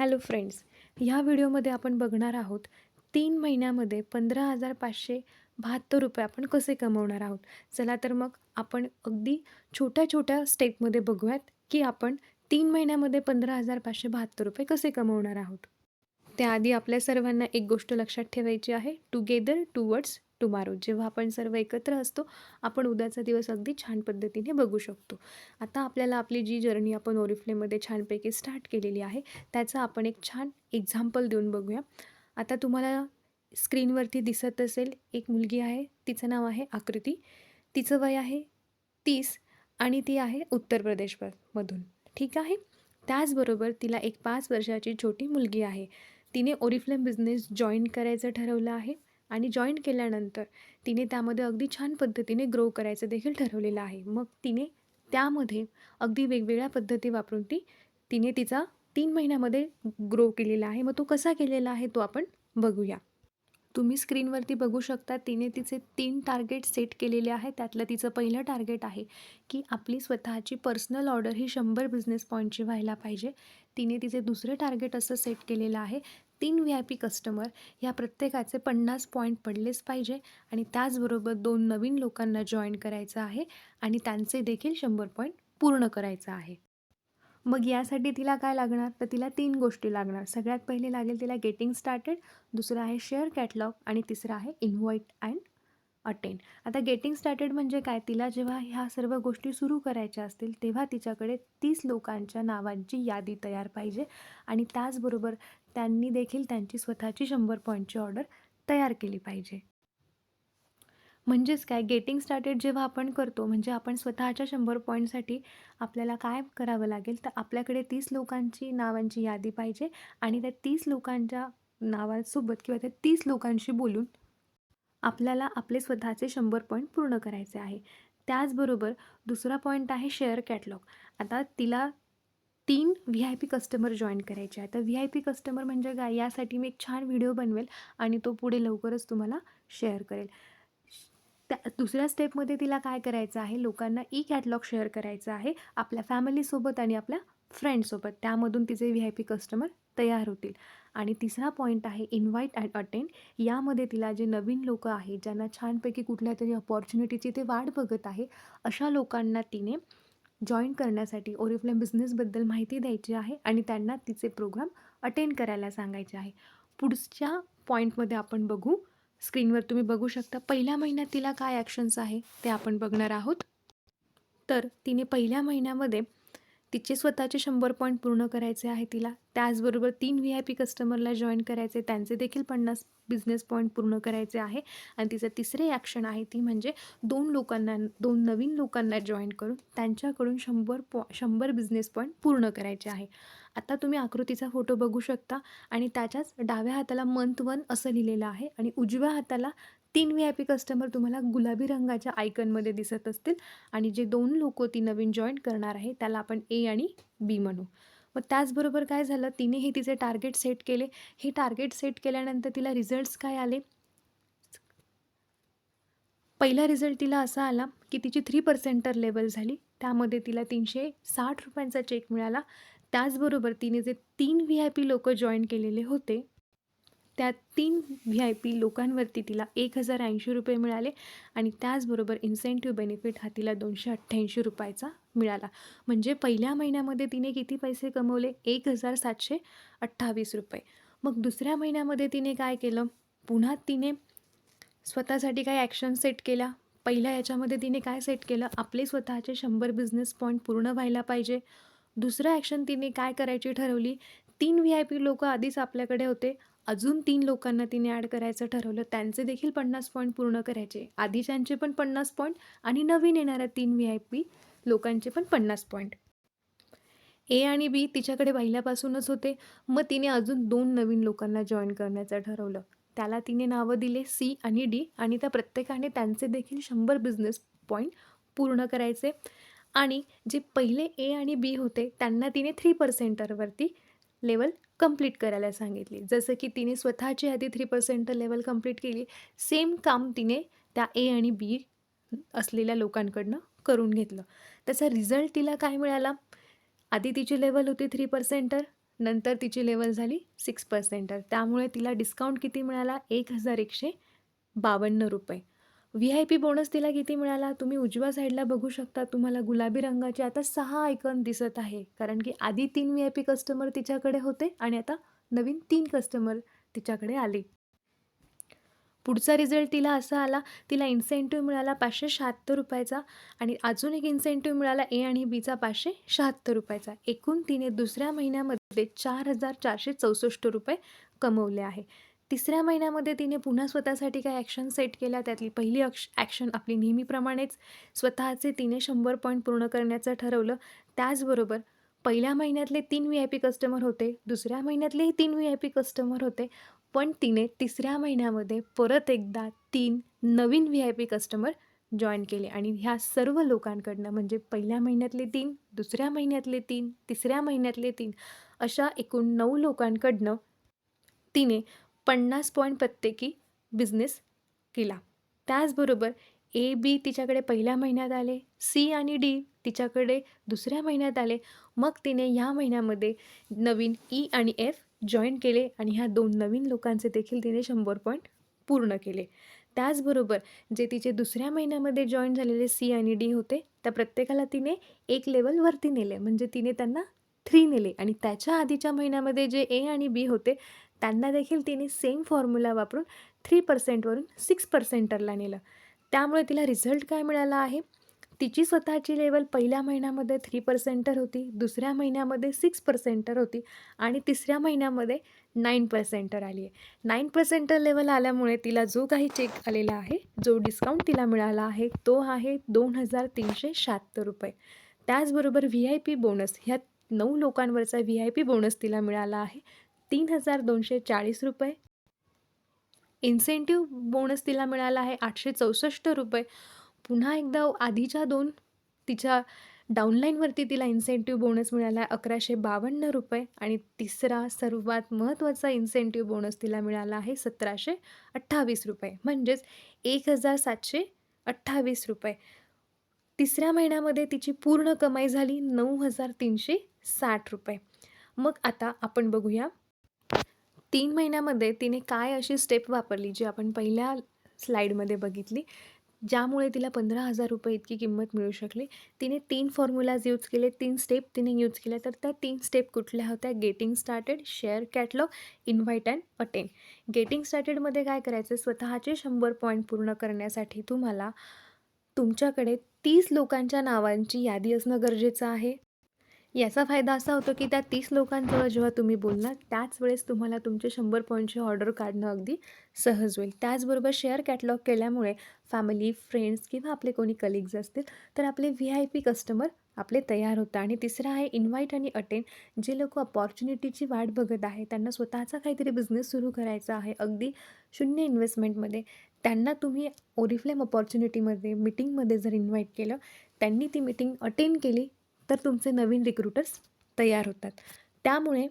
Hello friends ह्या व्हिडिओमध्ये आपण बघणार आहोत तीन महिन्यामध्ये पंधरा हजार पाचशे बहात्तर रुपये आपण कसे कमवणार आहोत. चला तर मग आपण अगदी छोट्या छोट्या स्टेपमध्ये बघूयात की आपण तीन महिन्यामध्ये पंधरा हजार पाचशे बहात्तर रुपये कसे कमवणार आहोत. त्याआधी आपल्या सर्वांना एक गोष्ट लक्षात ठेवायची आहे. टुगेदर टुवर्ड्स टुमारो जेव्हा आपण सर्व एकत्र असतो आपण उद्याचा दिवस अगदी छान पद्धतीने बघू शकतो. आता आपल्याला आपली जी जर्नी आपण ओरिफ्लेमध्ये छानपैकी स्टार्ट केलेली आहे त्याचं आपण एक छान एक्झाम्पल देऊन बघूया. आता तुम्हाला स्क्रीनवरती दिसत असेल एक मुलगी आहे तिचं नाव आहे आकृती. तिचं वय आहे तीस आणि ती आहे उत्तर प्रदेश मधून ठीक आहे? त्याचबरोबर तिला एक पाच वर्षाची छोटी मुलगी आहे. तिने ओरिफ्लेम बिझनेस जॉईन करायचं ठरवलं आहे आणि जॉईन केल्यानंतर तिने त्यामध्ये अगदी छान पद्धतीने ग्रो करायचं देखील ठरवलेलं आहे. मग तिने त्यामध्ये अगदी वेगवेगळ्या पद्धती वापरून ती तिने तिचा तीन महिन्यामध्ये ग्रो केलेला आहे. मग तो कसा केलेला आहे तो आपण बघूया. तुम्ही स्क्रीनवरती बघू शकता तिने तिचे तीन टार्गेट सेट केलेले आहे त्यातलं तिचं पहिलं टार्गेट आहे की आपली स्वतःची पर्सनल ऑर्डर ही शंभर बिझनेस पॉईंटची व्हायला पाहिजे. तिने तिचे दुसरे टार्गेट असं सेट केलेलं आहे तीन व्ही आय पी कस्टमर ह्या प्रत्येकाचे पन्नास पॉईंट पडलेच पाहिजे आणि त्याचबरोबर दोन नवीन लोकांना जॉईन करायचं आहे आणि त्यांचे देखील शंभर पॉईंट पूर्ण करायचं आहे. मग यासाठी तिला काय लागणार? तर तिला तीन गोष्टी लागणार. सगळ्यात पहिले लागेल तिला गेटिंग स्टार्टेड दुसरं आहे शेअर कॅटलॉग आणि तिसरं आहे इन्व्हाइट अँड अटेन आता गेटिंग स्टार्टेड म्हणजे काय? तिला जेव्हा ह्या सर्व गोष्टी सुरू करायच्या असतील तेव्हा तिच्याकडे तीस लोकांच्या नावांची यादी तयार पाहिजे आणि त्याचबरोबर त्यांनी देखील त्यांची स्वतःची शंभर पॉईंटची ऑर्डर तयार केली पाहिजे. म्हणजेच काय? गेटिंग स्टार्टेड जेव्हा आपण करतो म्हणजे आपण स्वतःच्या शंभर पॉईंटसाठी आपल्याला काय करावं लागेल? तर आपल्याकडे तीस लोकांची नावांची यादी पाहिजे आणि त्या तीस लोकांच्या नावासोबत किंवा त्या तीस लोकांशी बोलून आपल्याला आपले स्वतःचे शंभर पॉईंट पूर्ण करायचे आहे. त्याचबरोबर दुसरा पॉईंट आहे शेअर कॅटलॉग आता तिला तीन V I P customer join करायचे आहे तर व्ही आय पी कस्टमर म्हणजे काय? यासाठी मी एक छान व्हिडिओ बनवेल आणि तो पुढे लवकरच तुम्हाला शेअर करेल. त्या दुसऱ्या स्टेपमध्ये तिला काय करायचं आहे? लोकांना ई कॅटलॉग शेअर करायचं आहे आपल्या फॅमिलीसोबत आणि आपल्या फ्रेंडसोबत त्यामधून तिचे व्ही आय पी कस्टमर तयार होतील. आणि तिसरा पॉईंट आहे इन्व्हाइट अँड अटेंड यामध्ये तिला जे नवीन लोक आहेत ज्यांना छानपैकी कुठल्या तरी अपॉर्च्युनिटीची ते वाट बघत आहे अशा लोकांना तिने जॉईन करण्यासाठी ओरिफ्लेम बिझनेसबद्दल माहिती द्यायची आहे आणि त्यांना तिचे प्रोग्राम अटेंड करायला सांगायचे आहे. पुढच्या पॉईंटमध्ये आपण बघू स्क्रीनवर तुम्ही बघू शकता पहिल्या महिन्यात तिला काय ॲक्शन्स आहे ते आपण बघणार आहोत. तर तिने पहिल्या महिन्यामध्ये तिचे स्वतःचे शंभर पॉईंट पूर्ण करायचे आहे तिला. त्याचबरोबर तीन व्ही आय पी कस्टमरला जॉईन करायचे त्यांचे देखील पन्नास बिझनेस पॉईंट पूर्ण करायचे आहे. आणि तिचं तिसरे ॲक्शन आहे ती म्हणजे दोन लोकांना दोन नवीन लोकांना जॉईन करून त्यांच्याकडून शंभर पॉ शंभर बिझनेस पॉईंट पूर्ण करायचे आहे. आता तुम्ही आकृतीचा फोटो बघू शकता आणि त्याच्याच डाव्या हाताला मंथ वन असं लिहिलेलं आहे आणि उजव्या हाताला तीन व्ही आय पी कस्टमर तुम्हाला गुलाबी रंगाच्या आयकनमध्ये दिसत असतील. आणि जे दोन लोक ती नवीन जॉईन करणार आहे त्याला आपण ए आणि बी म्हणू. मग त्याचबरोबर काय झालं? तिने हे तिचे टार्गेट सेट केले. हे टार्गेट सेट केल्यानंतर तिला रिझल्ट्स काय आले? पहिला रिझल्ट तिला असा आला की तिची थ्री पर्सेंटर लेवल झाली. त्यामध्ये तिला तीनशे साठ रुपयांचा चेक मिळाला. त्याचबरोबर तिने जे तीन व्ही आय पी लोकं जॉईन केलेले होते त्या तीन व्ही आय पी लोकांवरती तिला एक हजार ऐंशी रुपये मिळाले आणि त्याचबरोबर इन्सेंटिव्ह बेनिफिट हा तिला दोनशे अठ्ठ्याऐंशी रुपयाचा मिळाला. म्हणजे पहिल्या महिन्यामध्ये तिने किती पैसे कमवले? एक हजार सातशे अठ्ठावीस रुपये. मग दुसऱ्या महिन्यामध्ये तिने काय केलं? पुन्हा तिने स्वतःसाठी काय ॲक्शन सेट केल्या पहिल्या याच्यामध्ये तिने काय सेट केलं? आपले स्वतःचे शंभर बिझनेस पॉईंट पूर्ण व्हायला पाहिजे. दुसरं ॲक्शन तिने काय करायची ठरवली? तीन व्ही आय पी लोकं आधीच आपल्याकडे होते. अजून तीन लोकांना तिने ॲड करायचं ठरवलं त्यांचे देखील पन्नास पॉईंट पूर्ण करायचे. आधीच्यांचे पण पन्नास पॉईंट आणि नवीन येणाऱ्या तीन व्ही आय पी लोकांचे पण पन्नास पॉईंट ए आणि बी तिच्याकडे पहिल्यापासूनच होते. मग तिने अजून दोन नवीन लोकांना जॉईन करण्याचं ठरवलं. त्याला तिने नावं दिले सी आणि डी आणि त्या प्रत्येकाने त्यांचे देखील शंभर बिझनेस पॉईंट पूर्ण करायचे. आणि जे पहिले ए आणि बी होते त्यांना तिने थ्री पर्सेंटरवरती लेवल कंप्लीट करायला सांगितली. जसं की तिने स्वतःची आधी थ्री पर्सेंट लेवल कंप्लीट केली सेम काम तिने त्या ए आणि बी असलेल्या लोकांकडनं करून घेतलं. त्याचा रिझल्ट तिला काय मिळाला? आधी तिची लेवल होती थ्री पर्सेंटर नंतर तिची लेवल झाली सिक्स पर्सेंटर त्यामुळे तिला डिस्काउंट किती मिळाला? एक हजार एकशे बावन्न रुपये. व्ही आय पी बोनस तिला किती मिळाला? तुम्ही उजव्या साईडला बघू शकता. तुम्हाला गुलाबी रंगाचे आता सहा आयकन दिसत आहे. कारण की आधी तीन व्ही आय पी कस्टमर तिच्याकडे होते आणि आता नवीन तीन कस्टमर तिच्याकडे आले. पुढचा रिझल्ट तिला असा आला. तिला इन्सेंटिव्ह मिळाला पाचशे शहात्तर रुपयाचा आणि अजून एक इन्सेंटिव्ह मिळाला ए आणि बीचा पाचशे शहात्तर रुपयाचा. एकूण तिने दुसऱ्या महिन्यामध्ये चार हजार चारशे चौसष्ट रुपये कमवले आहे. तिसऱ्या महिन्यामध्ये तिने पुन्हा स्वतःसाठी काही ॲक्शन सेट केल्या. त्यातली पहिली अक्ष ॲक्शन आपली नेहमीप्रमाणेच स्वतःचे तिने शंभर पॉईंट पूर्ण करण्याचं ठरवलं. त्याचबरोबर पहिल्या महिन्यातले तीन व्ही आय पी कस्टमर होते. दुसऱ्या महिन्यातलेही तीन व्ही आय पी कस्टमर होते. पण तिने तिसऱ्या महिन्यामध्ये परत एकदा तीन नवीन V I P customer join केले. आणि ह्या सर्व लोकांकडनं म्हणजे पहिल्या महिन्यातले तीन दुसऱ्या महिन्यातले तीन तिसऱ्या महिन्यातले तीन अशा एकूण नऊ लोकांकडनं तिने पन्नास पॉईंट प्रत्येकी बिझनेस केला. त्याचबरोबर ए बी तिच्याकडे पहिल्या महिन्यात आले सी आणि डी तिच्याकडे दुसऱ्या महिन्यात आले. मग तिने ह्या महिन्यामध्ये नवीन ई आणि एफ जॉईन केले आणि ह्या दोन नवीन लोकांचे देखील तिने शंभर पॉईंट पूर्ण केले. त्याचबरोबर जे तिचे दुसऱ्या महिन्यामध्ये जॉईन झालेले सी आणि डी होते त्या प्रत्येकाला तिने एक लेवल वरती नेले. म्हणजे तिने त्यांना थ्री नेले आणि त्याच्या आधीच्या महिन्यामध्ये जे ए आणि बी होते त्यांना देखील तिने सेम फॉर्म्युला वापरून थ्री पर्सेंटवरून सिक्स पर्सेंटरला नेलं. त्यामुळे तिला रिझल्ट काय मिळाला आहे? तिची स्वतःची लेवल पहिल्या महिन्यामध्ये थ्री पर्सेंटर होती दुसऱ्या महिन्यामध्ये सिक्स पर्सेंटर होती आणि तिसऱ्या महिन्यामध्ये नाईन पर्सेंटर आली आहे. नाईन पर्सेंटर लेवल आल्यामुळे तिला जो काही चेक आलेला आहे जो डिस्काउंट तिला मिळाला आहे तो आहे दोन हजार तीनशे शहात्तर रुपये. त्याचबरोबर व्ही आय पी बोनस ह्या नऊ लोकांवरचा व्ही आय पी बोनस तिला मिळाला आहे. तीन हजार दोनशे चाळीस रुपये. इन्सेंटिव्ह बोनस तिला मिळाला आहे आठशे चौसष्ट रुपये. पुन्हा एकदा आधीच्या दोन तिच्या डाऊनलाईनवरती तिला इन्सेंटिव्ह बोनस मिळाला आहे अकराशे बावन्न रुपये. आणि तिसरा सर्वात महत्त्वाचा इन्सेंटिव्ह बोनस तिला मिळाला आहे सतराशे अठ्ठावीस रुपये. म्हणजेच एक हजार सातशे अठ्ठावीस रुपये. तिसऱ्या महिन्यामध्ये तिची पूर्ण कमाई झाली नऊ हजार तीनशे साठ रुपये. मग आता आपण बघूया तीन महिन्यामध्ये तिने काय अशी स्टेप वापरली जी आपण पहिल्या स्लाईडमध्ये बघितली ज्यामुळे तिला पंधरा हजार रुपये इतकी किंमत मिळू शकली. तिने तीन फॉर्म्युलाज यूज केले तीन स्टेप तिने यूज केल्या. तर त्या तीन स्टेप कुठल्या होत्या? Getting started share catalogue invite and attend getting स्टार्टेडमध्ये काय करायचं? स्वतःचे शंभर पॉईंट पूर्ण करण्यासाठी तुम्हाला तुमच्याकडे तीस लोकांच्या नावांची यादी असणं गरजेचं आहे. याचा फायदा असा होतो की त्या तीस लोकांजवळ जेव्हा तुम्ही बोलणार त्याच वेळेस तुम्हाला तुमचे शंभर पॉईंटची ऑर्डर काढणं अगदी सहज होईल. त्याचबरोबर शेअर कॅटलॉग केल्यामुळे फॅमिली फ्रेंड्स किंवा आपले कोणी कलिग्ज असतील तर आपले व्ही आय पी कस्टमर आपले तयार होतं आणि तिसरं आहे इन्व्हाइट आणि अटेंड. जे लोक अपॉर्च्युनिटीची वाट बघत आहे त्यांना स्वतःचा काहीतरी बिझनेस सुरू करायचा आहे अगदी शून्य इन्व्हेस्टमेंटमध्ये. त्यांना तुम्ही ओरिफ्लेम अपॉर्च्युनिटीमध्ये मिटिंगमध्ये जर इन्व्हाइट केलं त्यांनी ती मिटिंग अटेंड केली तर तुमचे नवीन रिक्रुटर्स तयार होतात. त्यामुळे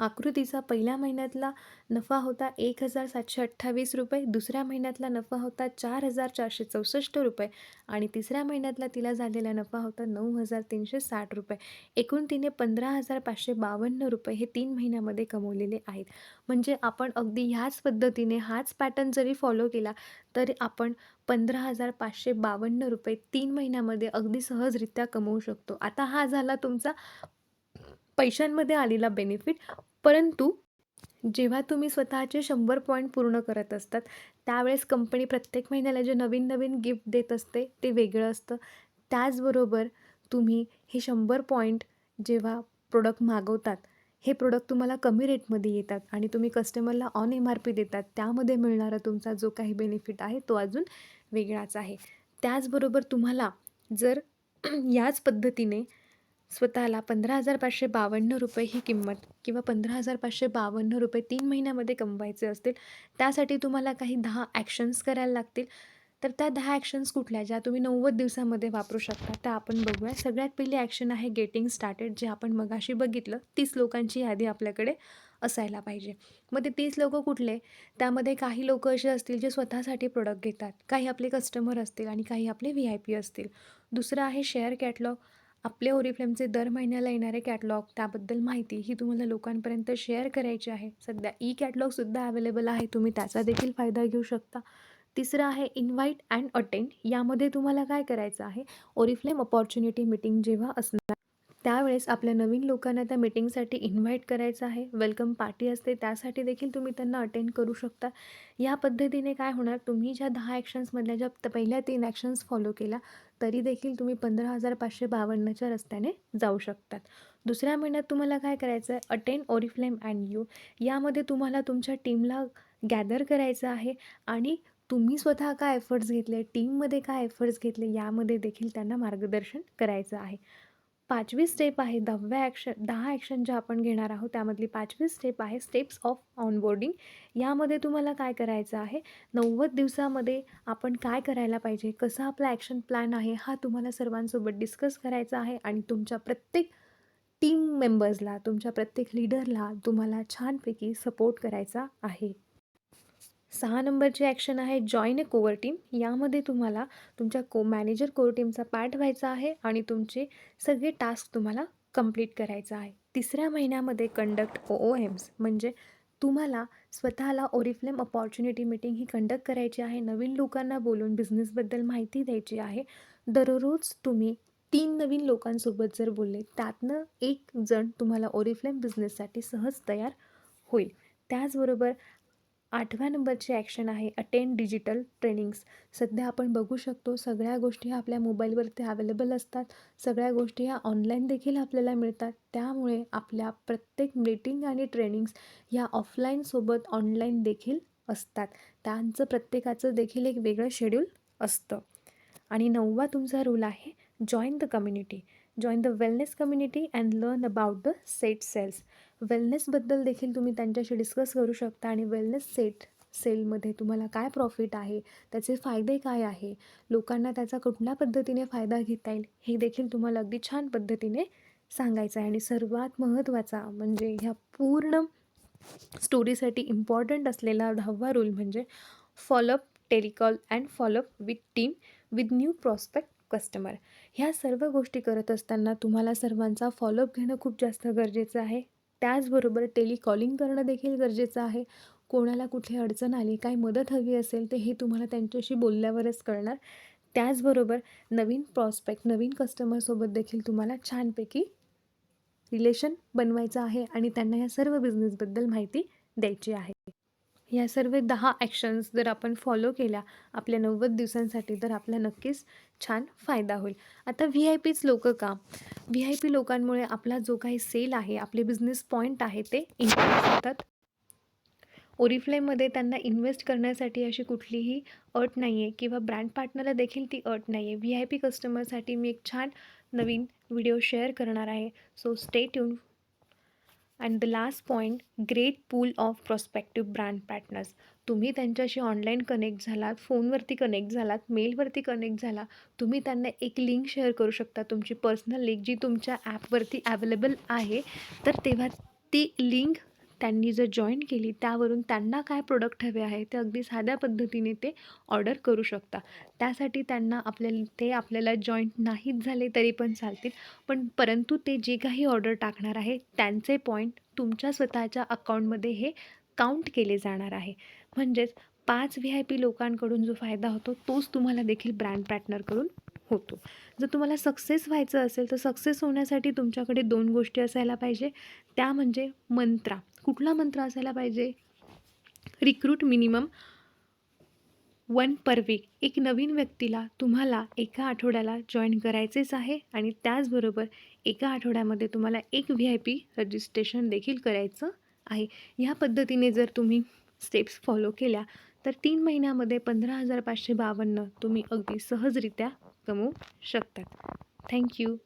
आकृतीचा पहिल्या महिन्यातला नफा होता एक हजार सातशे अठ्ठावीस रुपये दुसऱ्या महिन्यातला नफा होता चार हजार चारशे चौसष्ट रुपये आणि तिसऱ्या महिन्यातला तिला झालेला नफा होता नऊ हजार तीनशे साठ रुपये. एकूण तिने पंधरा हजार पाचशे बावन्न रुपये हे तीन महिन्यामध्ये कमवलेले आहेत. म्हणजे आपण अगदी ह्याच पद्धतीने हाच पॅटर्न जरी फॉलो केला तरी आपण पंधरा हजार पाचशे बावन्न रुपये तीन महिन्यामध्ये अगदी सहजरित्या कमवू शकतो. आता हा झाला तुमचा पैशांमध्ये आलेला बेनिफिट परंतु जेव्हा तुम्ही स्वतःचे शंभर पॉईंट पूर्ण करत असतात त्यावेळेस कंपनी प्रत्येक महिन्याला जे नवीन नवीन गिफ्ट देत असते ते वेगळं असतं. त्याचबरोबर तुम्ही हे शंभर पॉईंट जेव्हा प्रोडक्ट मागवतात हे प्रोडक्ट तुम्हाला कमी रेटमध्ये येतात आणि तुम्ही कस्टमरला ऑन एम आर पी देतात त्यामध्ये मिळणारा तुमचा जो काही बेनिफिट आहे तो अजून वेगळाच आहे. त्याचबरोबर तुम्हाला जर याच पद्धतीने स्वतःला पंधरा हजार पाचशे बावन्न रुपये ही किंमत किंवा पंधरा हजार पाचशे बावन्न रुपये तीन महिन्यामध्ये कमवायचे असतील त्यासाठी तुम्हाला काही दहा ॲक्शन्स करायला लागतील. तर त्या दहा ॲक्शन्स कुठल्या? ज्या तुम्ही नव्वद दिवसामध्ये वापरू शकता त्या आपण बघूया. सगळ्यात पहिली ॲक्शन आहे गेटिंग स्टार्टेड जे आपण मगाशी बघितलं. तीस लोकांची यादी आपल्याकडे असायला पाहिजे. मग ते तीस लोक कुठले? त्यामध्ये काही लोक असे असतील जे स्वतःसाठी प्रोडक्ट घेतात. काही आपले कस्टमर असतील आणि काही आपले व्ही आय पी असतील. दुसरं आहे शेअर कॅटलॉग आपले ओरिफ्लेमचे दर महिन्याला येणारे कॅटलॉग त्याबद्दल माहिती ही तुम्हाला लोकांपर्यंत शेअर करायची आहे. सध्या ई कॅटलॉगसुद्धा अवेलेबल आहे तुम्ही त्याचा देखील फायदा घेऊ शकता. तिसरं आहे इन्व्हाइट अँड अटेंड यामध्ये तुम्हाला काय करायचं आहे? ओरिफ्लेम अपॉर्च्युनिटी मीटिंग जेव्हा असणार त्यावेळेस आपल्या नवीन लोकांना त्या मीटिंगसाठी इन्व्हाइट करायचं आहे. वेलकम पार्टी असते. त्यासाठी देखील तुम्ही त्यांना अटेंड करू शकता. या पद्धतीने काय होणार? तुम्ही ज्या दहा ॲक्शन्समधल्या ज्या त- पहिल्या तीन ॲक्शन्स फॉलो केला तरी देखील तुम्ही पंधरा हजार पाचशे बावन्नच्या रस्त्याने जाऊ शकतात. दुसऱ्या महिन्यात तुम्हाला काय करायचं आहे अटेंड ओरिफ्लेम अँड यू यामध्ये तुम्हाला तुमच्या टीमला गॅदर करायचं आहे आणि तुम्ही स्वतः काय एफर्ट्स घेतले? टीममध्ये काय एफर्ट्स घेतले? यामध्ये देखील त्यांना मार्गदर्शन करायचं आहे. पाचवी स्टेप आहे दहाव्या ॲक्शन दहा ॲक्शन ज्या आपण घेणार आहोत त्यामधली पाचवी स्टेप आहे स्टेप्स ऑफ ऑनबोर्डिंग यामध्ये तुम्हाला काय करायचं आहे? नव्वद दिवसामध्ये आपण काय करायला पाहिजे? कसा आपला ॲक्शन प्लॅन आहे? हा तुम्हाला सर्वांसोबत डिस्कस करायचा आहे आणि तुमच्या प्रत्येक टीम मेंबर्सला तुमच्या प्रत्येक लीडरला तुम्हाला छानपैकी सपोर्ट करायचा आहे. सहा नंबरची ॲक्शन आहे जॉईन ए कोवर टीम यामध्ये तुम्हाला तुमच्या को मॅनेजर कोअर टीमचा पार्ट व्हायचा आहे आणि तुमचे सगळे टास्क तुम्हाला कंप्लीट करायचा आहे. तिसऱ्या महिन्यामध्ये कंडक्ट ओ ओ एम्स म्हणजे तुम्हाला स्वतःला ओरिफ्लेम अपॉर्च्युनिटी मीटिंग ही कंडक्ट करायची आहे. नवीन लोकांना बोलून बिझनेसबद्दल माहिती द्यायची आहे. दररोज तुम्ही तीन नवीन लोकांसोबत जर बोलले त्यातनं एक जण तुम्हाला ओरिफ्लेम बिझनेससाठी सहज तयार होईल. त्याचबरोबर आठव्या नंबरची ॲक्शन आहे अटेंड डिजिटल ट्रेनिंग्स सध्या आपण बघू शकतो सगळ्या गोष्टी ह्या आपल्या मोबाईलवरती अवेलेबल असतात. सगळ्या गोष्टी ह्या ऑनलाईन देखील आपल्याला मिळतात. त्यामुळे आपल्या प्रत्येक मीटिंग आणि ट्रेनिंग्स ह्या ऑफलाईनसोबत ऑनलाईन देखील असतात. त्यांचं प्रत्येकाचं देखील एक वेगळं शेड्यूल असतं. आणि नववा तुमचा रूल आहे join the community join the wellness community and learn about the set sales वेलनेसबद्दल देखील तुम्ही त्यांच्याशी डिस्कस करू शकता आणि वेलनेस सेट सेलमध्ये तुम्हाला काय प्रॉफिट आहे त्याचे फायदे काय आहे लोकांना त्याचा कुठल्या पद्धतीने फायदा घेता येईल हे देखील तुम्हाला अगदी छान पद्धतीने सांगायचं आहे. आणि सर्वात महत्त्वाचा म्हणजे ह्या पूर्ण स्टोरीसाठी इम्पॉर्टंट असलेला दहावा रूल म्हणजे follow up telecall and follow up with team with new prospect customer ह्या सर्व गोष्टी करत असताना तुम्हाला सर्वांचा फॉलोअप घेणं खूप जास्त गरजेचं आहे. त्याचबरोबर टेलिकॉलिंग करणं देखील गरजेचं आहे. कोणाला कुठे अडचण आली काय मदत हवी असेल ते हे तुम्हाला त्यांच्याशी बोलल्यावरच कळणार. त्याचबरोबर नवीन प्रॉस्पेक्ट नवीन कस्टमरसोबत देखील तुम्हाला छानपैकी रिलेशन बनवायचं आहे आणि त्यांना या सर्व बिझनेसबद्दल माहिती द्यायची आहे. या सर्व दहा ॲक्शन्स जर आपण फॉलो केल्या आपल्या नव्वद दिवसांसाठी तर आपला नक्कीच छान फायदा होईल. आता व्ही आय पीच लोक का? व्ही आय पी लोकांमुळे आपला जो काही सेल आहे आपले बिझनेस पॉईंट आहे ते इन्क्रीज होतात. ओरिफ्लेममध्ये त्यांना इन्व्हेस्ट करण्यासाठी अशी कुठलीही अट नाही आहे किंवा ब्रँड पार्टनरला देखील ती अट नाही आहे व्ही आय पी कस्टमरसाठी मी एक छान नवीन व्हिडिओ शेअर करणार आहे. So stay tuned and the last point great pool of prospective brand partners तुम्ही त्यांच्याशी ऑनलाईन कनेक्ट झालात फोनवरती कनेक्ट झालात मेलवरती कनेक्ट झाला तुम्ही त्यांना एक लिंक शेअर करू शकता. तुमची पर्सनल लिंक जी तुमच्या ॲपवरती ॲवेलेबल आहे तर तेव्हा ती लिंक त्यांनी जर जॉईन केली त्यावरून त्यांना काय प्रोडक्ट हवे आहे ते अगदी साध्या पद्धतीने ते ऑर्डर करू शकता. त्यासाठी त्यांना आपल्याला ते आपल्याला जॉईंट नाहीच झाले तरी पण चालतील. पण परंतु ते जे काही ऑर्डर टाकणार आहे त्यांचे पॉईंट तुमच्या स्वतःच्या अकाउंटमध्ये हे काउंट केले जाणार आहे. म्हणजेच पाच व्ही आय पी लोकांकडून जो फायदा होतो तोच तुम्हाला देखील ब्रँड पार्टनरकडून होतो. जर तुम्हाला सक्सेस व्हायचं असेल तर सक्सेस होण्यासाठी तुमच्याकडे दोन गोष्टी असायला पाहिजे. त्या म्हणजे मंत्रा. कुठला मंत्र असायला पाहिजे? Recruit minimum one per week एक नवीन व्यक्तीला तुम्हाला एका आठवड्याला जॉईन करायचेच आहे आणि त्याचबरोबर एका आठवड्यामध्ये तुम्हाला एक व्ही आय पी रजिस्ट्रेशन देखील करायचं आहे. ह्या पद्धतीने जर तुम्ही स्टेप्स फॉलो केल्या तर तीन महिन्यामध्ये पंधरा हजार पाचशे बावन्न तुम्ही अगदी सहजरित्या कमवू शकतात. थँक्यू